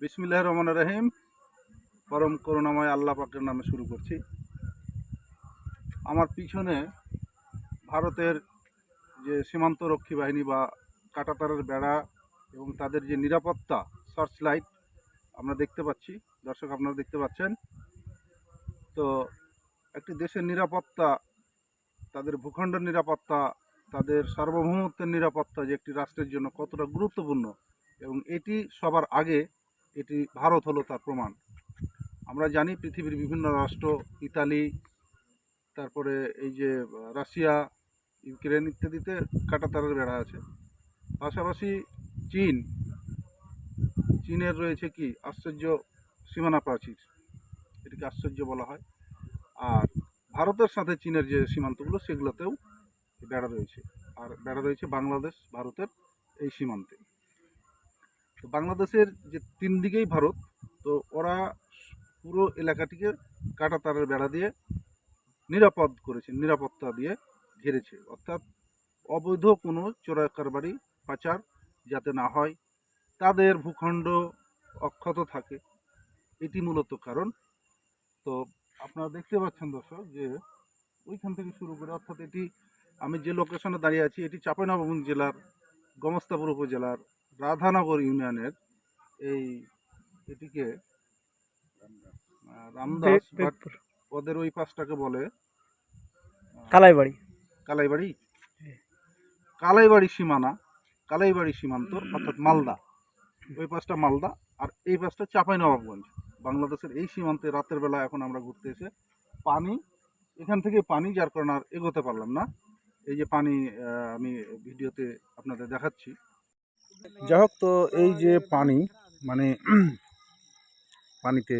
বিসমিল্লাহ রহমান রহিম। পরম করুণাময় আল্লাহ পাকের নামে শুরু করছি। আমার পিছনে ভারতের যে সীমান্ত রক্ষী বাহিনী বা কাটাতারের বেড়া এবং তাদের যে নিরাপত্তা, সার্চ লাইট আমরা দেখতে পাচ্ছি। দর্শক আপনারা দেখতে পাচ্ছেন। তো একটি দেশের নিরাপত্তা, তাদের ভূখণ্ডের নিরাপত্তা, তাদের সার্বভৌমত্বের নিরাপত্তা যে একটি রাষ্ট্রের জন্য কতটা গুরুত্বপূর্ণ এবং এটি সবার আগে এটি ভারত হলো তার প্রমাণ। আমরা জানি পৃথিবীর বিভিন্ন রাষ্ট্র, ইতালি, তারপরে এই যে, রাশিয়া, ইউক্রেন ইত্যাদিতে কাঁটাতারের বেড়া আছে। পাশাপাশি চীন। চীনের রয়েছে কি? আশ্চর্য সীমানা প্রাচীর। এটিকে আশ্চর্য বলা হয়। আর ভারতের সাথে চীনের যে সীমান্তগুলো, সেগুলোতেও বেড়া রয়েছে। আর বেড়া রয়েছে বাংলাদেশ, ভারতের এই সীমান্তে। তো বাংলাদেশের যে তিন দিকেই ভারত, তো ওরা পুরো এলাকাটিকে কাটা তারের বেড়া দিয়ে নিরাপদ করেছে, নিরাপত্তা দিয়ে ঘিরেছে। অর্থাৎ অবৈধ কোনো চোরাকারবারি পাচার যাতে না হয়, তাদের ভূখণ্ড অক্ষত থাকে। এটি মূলত কারণ। তো আপনারা দেখতে পাচ্ছেন দর্শক যে ওইখান থেকে শুরু করে, অর্থাৎ এটি আমি যে লোকেশনে দাঁড়িয়ে আছি, এটি চাঁপাইনবাবগঞ্জ জেলার, গমস্তাপুর উপজেলার রাধানগর ইউনিয়নের এই এটিকে রামদাস বাট ওদের ওই পাশটাকে বলে কালাইবাড়ি। কালাইবাড়ি? কালাইবাড়ি সীমানা কালাইবাড়ি সীমান্ত অর্থাৎ মালদা। ওই পাশটা মালদা আর এই পাশটা চাপাই নবাবগঞ্জ বাংলাদেশের এই সীমান্তে রাতের বেলা এখন আমরা ঘুরতে এসে পানি এখান থেকে পানি যার কারণে আর এগোতে পারলাম না। এই যে পানি আমি ভিডিওতে আপনাদের দেখাচ্ছি। যাই হোক তো এই যে পানি মানে পানিতে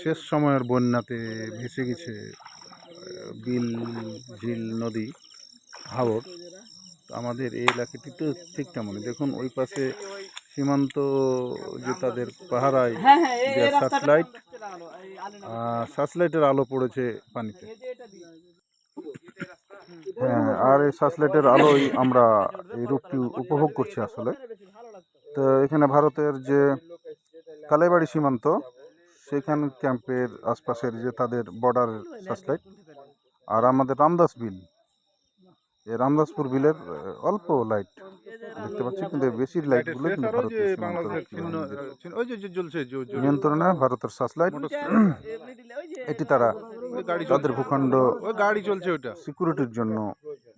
শেষ সময়ের বন্যাতে ভেসে গেছে বিল ঝিল নদী হাওর। তো আমাদের এই এলাকাটি তো ঠিক তেমনই। দেখুন ওই পাশে সীমান্ত যে তাদের পাহারায় যে সার্চলাইট সার্চলাইটের আলো পড়েছে পানিতে। হ্যাঁ আর এই সার্চলাইটের আলোই আমরা এই রূপটি উপভোগ করছি আসলে। তো এখানে ভারতের যে কালাইবাড়ি সীমান্ত সেখান ক্যাম্পের আশপাশের যে তাদের বর্ডার সার্চলাইট আর আমাদের রামদাস বিল এই রামদাসপুর বিলের অল্প লাইট দেখতে পাচ্ছি কিন্তু বেশি লাইটগুলো কিন্তু ভারতের সীমান্ত নিয়ন্ত্রণে ভারতের সার্চলাইট এটি তারা তাদের ভূখণ্ড ওই গাড়ি চলছে ওটা সিকিউরিটির জন্য।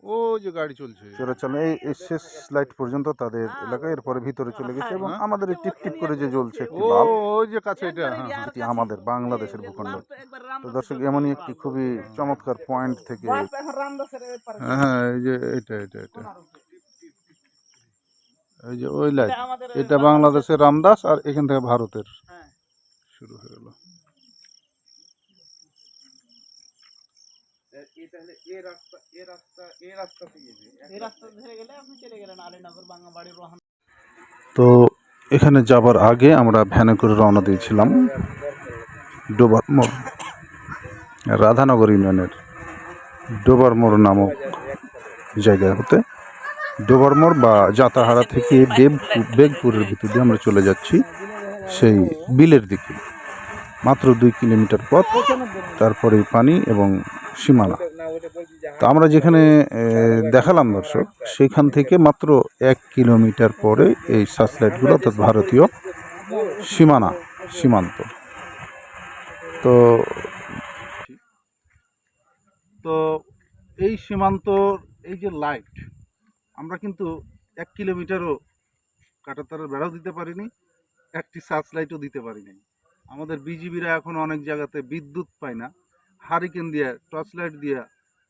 ও যে গাড়ি চলছে। চোরাচালান এই এই শেষ লাইট পর্যন্ত তাদের এলাকায় এরপরে ভিতরে চলে গেছে এবং আমাদের এই টিপ টিপ করে যে জ্বলছে একটি ও বাল্ব ওই যে কাছে এটা হ্যাঁ। হ্যাঁ। এটি আমাদের বাংলাদেশের ভূখণ্ড। তো দর্শক এমনই একটি খুবই চমৎকার পয়েন্ট থেকে হ্যাঁ হ্যাঁ এই যে এটা এটা এটা। এই যে ওই লাইট এটা বাংলাদেশের রামদাস আর এখান থেকে ভারতের। শুরু হয়ে গেল। তো এখানে যাবার আগে আমরা ভ্যানে করে রওনা দিয়েছিলাম ডোবার মোড় রাধানগর ইউনিয়নের ডোবার মোড় নামক জায়গা হতে। ডোবার মোড় বা যাতাহারা থেকে দেব বেগপুরের ভিতর দিয়ে আমরা চলে যাচ্ছি সেই বিলের দিকে। মাত্র দুই কিলোমিটার পথ তারপরে পানি এবং সীমানা। তো আমরা যেখানে দেখালাম দর্শক, সেখান থেকে মাত্র এক কিলোমিটার পরে এই সার্চলাইটগুলো অর্থাৎ ভারতীয় সীমানা, সীমান্ত। তো তো এই সীমান্তর এই যে লাইট, আমরা কিন্তু এক কিলোমিটারও কাটাতারের বেড়াও দিতে পারিনি, একটি সার্চ লাইটও দিতে পারিনি। আমাদের বিজিবিরা এখন অনেক জায়গাতে বিদ্যুৎ পায় না। হারিকেন দিয়ে টর্চ লাইট দিয়ে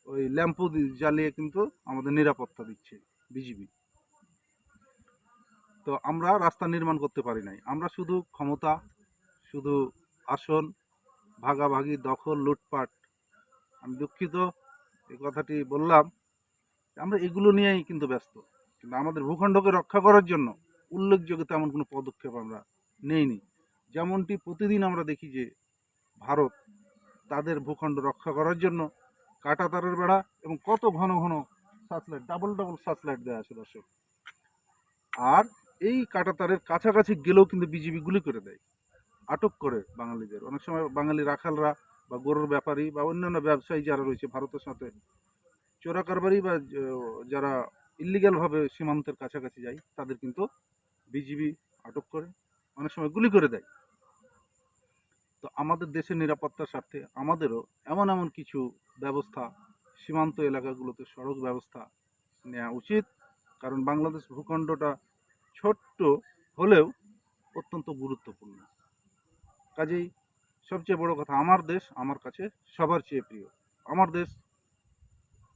ওই ল্যাম্পো জ্বালিয়ে কিন্তু আমাদের নিরাপত্তা দিচ্ছে বিজিবি। তো আমরা রাস্তা নির্মাণ করতে পারি নাই। আমরা শুধু ক্ষমতা, শুধু আসন, ভাগাভাগি, দখল, লুটপাট। আমি দুঃখিত, এই কথাটি বললাম। আমরা এগুলো নিয়েই কিন্তু ব্যস্ত। কিন্তু আমাদের ভূখণ্ডকে রক্ষা করার জন্য উল্লেখযোগ্য তেমন কোনো পদক্ষেপ আমরা নেইনি। যেমনটি প্রতিদিন আমরা দেখি যে ভারত তাদের ভূখণ্ড রক্ষা করার জন্য কাঁটাতারের বেড়া এবং কত ঘন ঘন সার্চলাইট ডাবল ডাবল সার্চলাইট দেওয়া আছে দর্শক। আর এই কাটাতারের কাছাকাছি গেলেও কিন্তু বিজিবি গুলি করে দেয়, আটক করে বাঙালিদের। অনেক সময় বাঙালি রাখালরা বা গরুর ব্যাপারী বা অন্যান্য ব্যবসায়ী যারা রয়েছে ভারতের সাথে, চোরা কারবারি বা যারা ইলিগ্যালভাবে সীমান্তের কাছাকাছি যায়, তাদের কিন্তু বিজিবি আটক করে, অনেক সময় গুলি করে দেয়। তো আমাদের দেশের নিরাপত্তার স্বার্থে আমাদেরও এমন এমন কিছু ব্যবস্থা, সীমান্ত এলাকাগুলোতে সড়ক ব্যবস্থা নেওয়া উচিত। কারণ বাংলাদেশ ভূখণ্ডটা ছোট্ট হলেও অত্যন্ত গুরুত্বপূর্ণ। কাজেই সবচেয়ে বড় কথা আমার দেশ আমার কাছে সবার চেয়ে প্রিয়। আমার দেশ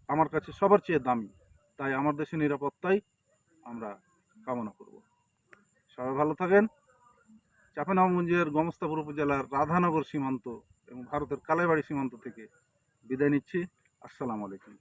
আমার কাছে সবার চেয়ে দামি। তাই আমার দেশের নিরাপত্তাই আমরা কামনা করব। সবাই ভালো থাকেন। চাঁপানগঞ্জের গমস্তাপুর উপজেলার রাধানগর সীমান্ত এবং ভারতের কালেবাড়ি সীমান্ত থেকে বিদায় নিচ্ছি। আসসালামু আলাইকুম।